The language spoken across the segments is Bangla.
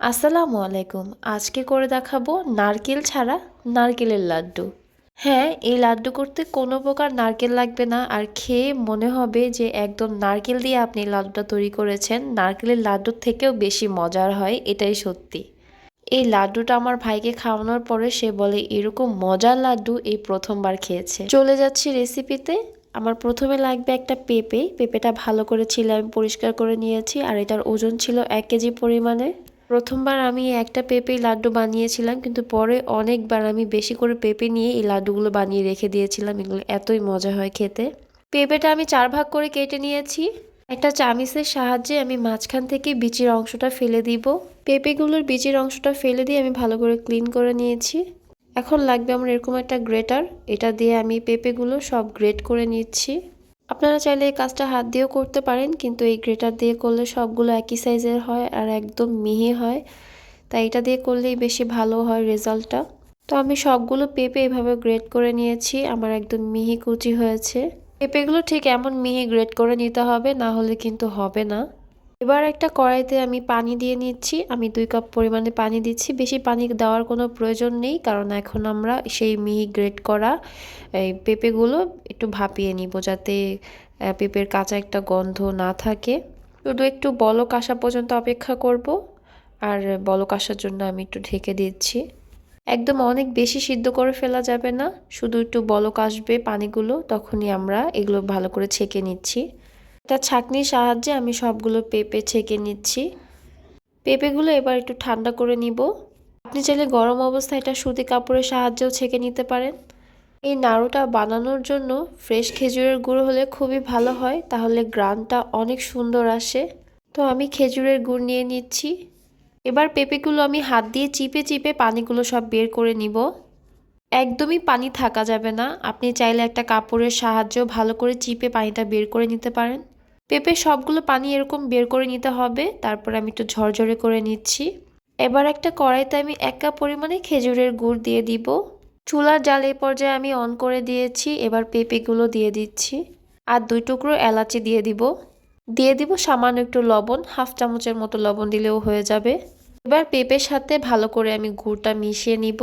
আসসালামু আলাইকুম। আজকে করে দেখাবো নারকেল ছাড়া নারকেলের লাড্ডু। হ্যাঁ এই লাড্ডু করতে কোনো প্রকার নারকেল লাগবে না আর খেয়ে মনে হবে যে একদম নারকেল দিয়ে আপনি লাড্ডুটা তৈরি করেছেন। নারকেলের লাড্ডুর থেকেও বেশি মজার হয়, এটাই সত্যি। এই লাড্ডুটা আমার ভাইকে খাওয়ানোর পরে সে বলে, এরকম মজার লাড্ডু এই প্রথমবার খেয়েছে। চলে যাচ্ছি রেসিপিতে। আমার প্রথমে লাগবে একটা পেঁপে। পেঁপেটা ভালো করে ছিল, আমি পরিষ্কার করে নিয়েছি আর এটার ওজন ছিল এক কেজি পরিমাণে। প্রথমবার আমি একটা পেঁপে লাড্ডু বানিয়েছিলাম, কিন্তু পরে অনেকবার আমি বেশি করে পেঁপে নিয়ে এই লাড্ডুগুলো বানিয়ে রেখে দিয়েছিলাম, এগুলো এতই মজা হয় খেতে। পেঁপেটা আমি চার ভাগ করে কেটে নিয়েছি। একটা চামিচের সাহায্যে আমি মাঝখান থেকে বিচির অংশটা ফেলে দিব। পেঁপেগুলোর বিচির অংশটা ফেলে দিয়ে আমি ভালো করে ক্লিন করে নিয়েছি। এখন লাগবে আমার এরকম একটা গ্রেটার, এটা দিয়ে আমি পেঁপেগুলো সব গ্রেট করে নিচ্ছি। আপনারা চাইলে এই কাজটা হাত দিয়েও করতে পারেন, কিন্তু এই গ্রেটার দিয়ে করলে সবগুলো একই সাইজের হয় আর একদম মিহি হয়। তাই এটা দিয়ে করলেই বেশি ভালো হয় রেজাল্টটা। তো আমি সবগুলো পেঁপে এভাবে গ্রেড করে নিয়েছি, আমার একদম মিহি কুচি হয়েছে। পেঁপেগুলো ঠিক এমন মিহি গ্রেড করে নিতে হবে, না হলে কিন্তু হবে না। এবার একটা কড়াইতে আমি পানি দিয়ে নিচ্ছি। আমি দুই কাপ পরিমাণে পানি দিচ্ছি। বেশি পানি দেওয়ার কোনো প্রয়োজন নেই, কারণ এখন আমরা সেই মিহি গ্রেট করা, এই পেঁপেগুলো একটু ভাপিয়ে নিব যাতে পেঁপের কাঁচা একটা গন্ধ না থাকে। শুধু একটু বলক আসা পর্যন্ত অপেক্ষা করব, আর বলক আসার জন্য আমি একটু ঢেকে দিচ্ছি। একদম অনেক বেশি সিদ্ধ করে ফেলা যাবে না, শুধু একটু বলক আসবে পানিগুলো, তখনই আমরা এগুলো ভালো করে ছেঁকে নিচ্ছি। এটা ছাঁকনির সাহায্যে আমি সবগুলো পেঁপে ছেঁকে নিচ্ছি। পেঁপেগুলো এবার একটু ঠান্ডা করে নিব। আপনি চাইলে গরম অবস্থায় এটা সুতি কাপড়ের সাহায্যেও ছেঁকে নিতে পারেন। এই নাড়ুটা বানানোর জন্য ফ্রেশ খেজুরের গুঁড়ো হলে খুবই ভালো হয়, তাহলে গ্রানটা অনেক সুন্দর আসে। তো আমি খেজুরের গুড় নিয়ে নিচ্ছি। এবার পেঁপেগুলো আমি হাত দিয়ে চিপে চিপে পানিগুলো সব বের করে নিব। একদমই পানি থাকা যাবে না, আপনি চাইলে একটা কাপড়ের সাহায্যেও ভালো করে চিপে পানিটা বের করে নিতে পারেন। পেঁপে সবগুলো পানি এরকম বের করে নিতে হবে। তারপর আমি একটু ঝরঝরে করে নিচ্ছি। এবার একটা কড়াইতে আমি এক কাপ পরিমাণে খেজুরের গুড় দিয়ে দিব। চুলার জাল এই পর্যায়ে আমি অন করে দিয়েছি। এবার পেঁপেগুলো দিয়ে দিচ্ছি। আর দুই টুকরো এলাচি দিয়ে দিব। দিয়ে দিব সামান্য একটু লবণ। হাফ চামচের মতো লবণ দিলেও হয়ে যাবে। এবার পেঁপের সাথে ভালো করে আমি গুড়টা মিশিয়ে নিব।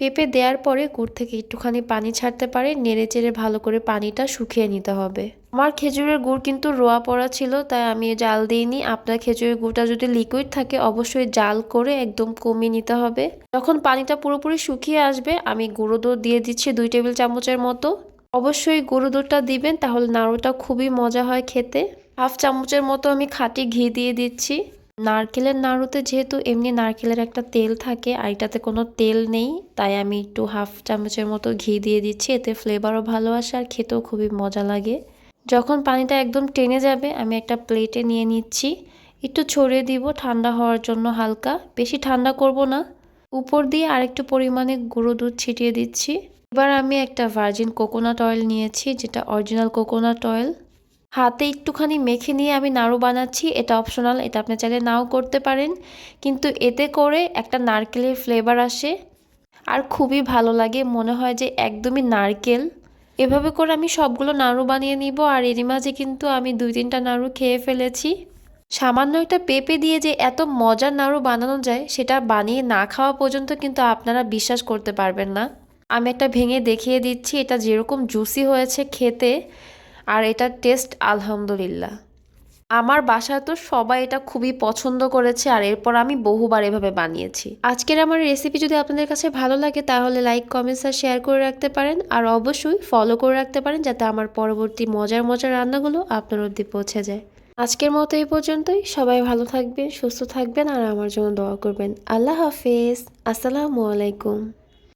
পেঁপে দেওয়ার পরে গুড় থেকে একটুখানি পানি ছাড়তে পারে, নেড়ে চেড়ে ভালো করে পানিটা শুকিয়ে নিতে হবে। আমার খেজুরের গুড় কিন্তু রোয়া পড়া ছিল, তাই আমি জাল দিইনি। আপনার খেজুরের গুড়টা যদি লিকুইড থাকে, অবশ্যই জাল করে একদম কমিয়ে নিতে হবে। যখন পানিটা পুরোপুরি শুকিয়ে আসবে, আমি গুঁড়ো দুধ দিয়ে দিচ্ছি দুই টেবিল চামচের মতো। অবশ্যই গুঁড়ো দুধটা দিবেন, তাহলে নাড়ুটা খুবই মজা হয় খেতে। হাফ চামচের মতো আমি খাঁটি ঘি দিয়ে দিচ্ছি। নারকেলের নাড়ুতে যেহেতু এমনি নারকেলের একটা তেল থাকে আর এটাতে কোনো তেল নেই, তাই আমি একটু হাফ চামচের মতো ঘি দিয়ে দিচ্ছি, এতে ফ্লেভারও ভালো আসে আর খেতেও খুবই মজা লাগে। যখন পানিটা একদম টেনে যাবে, আমি একটা প্লেটে নিয়ে নিচ্ছি। একটু ছড়িয়ে দিব, ঠান্ডা হওয়ার জন্য হালকা। বেশি ঠান্ডা করব না। উপর দিয়ে আরেকটু পরিমাণে গুঁড়ো দুধ ছিটিয়ে দিচ্ছি। এবার আমি একটা ভার্জিন কোকোনাট অয়েল নিয়েছি, যেটা অরিজিনাল কোকোনাট অয়েল হাতে একটুখানি মেখে নিয়ে আমি নাড়ু বানাচ্ছি, এটা অপশনাল এটা আপনি চাইলে নাও করতে পারেন। কিন্তু এতে করে একটা নারকেলের ফ্লেভার আসে আর খুবই ভালো লাগে, মনে হয় যে একদমই নারকেল। এভাবে করে আমি সবগুলো নাড়ু বানিয়ে নিব আর এরই মাঝে কিন্তু আমি দুই তিনটা নাড়ু খেয়ে ফেলেছি। সামান্য একটা পেঁপে দিয়ে যে এত মজার নাড়ু বানানো যায়, সেটা বানিয়ে না খাওয়া পর্যন্ত কিন্তু আপনারা বিশ্বাস করতে পারবেন না। আমি একটা ভেঙে দেখিয়ে দিচ্ছি, এটা যেরকম জুসি হয়েছে খেতে। আর এটার টেস্ট আলহামদুলিল্লাহ। আমার বাসায় তো সবাই এটা খুবই পছন্দ করেছে আর এরপর আমি বহুবার এভাবে বানিয়েছি। আজকের আমার রেসিপি যদি আপনাদের কাছে ভালো লাগে তাহলে লাইক কমেন্টস আর শেয়ার করে রাখতে পারেন আর অবশ্যই ফলো করে রাখতে পারেন যাতে আমার পরবর্তী মজার মজার রান্নাগুলো আপনার অবধি পৌঁছে যায়। আজকের মতো এই পর্যন্তই। সবাই ভালো থাকবেন, সুস্থ থাকবেন আর আমার জন্য দোয়া করবেন। আল্লাহ হাফেজ। আসসালামু আলাইকুম।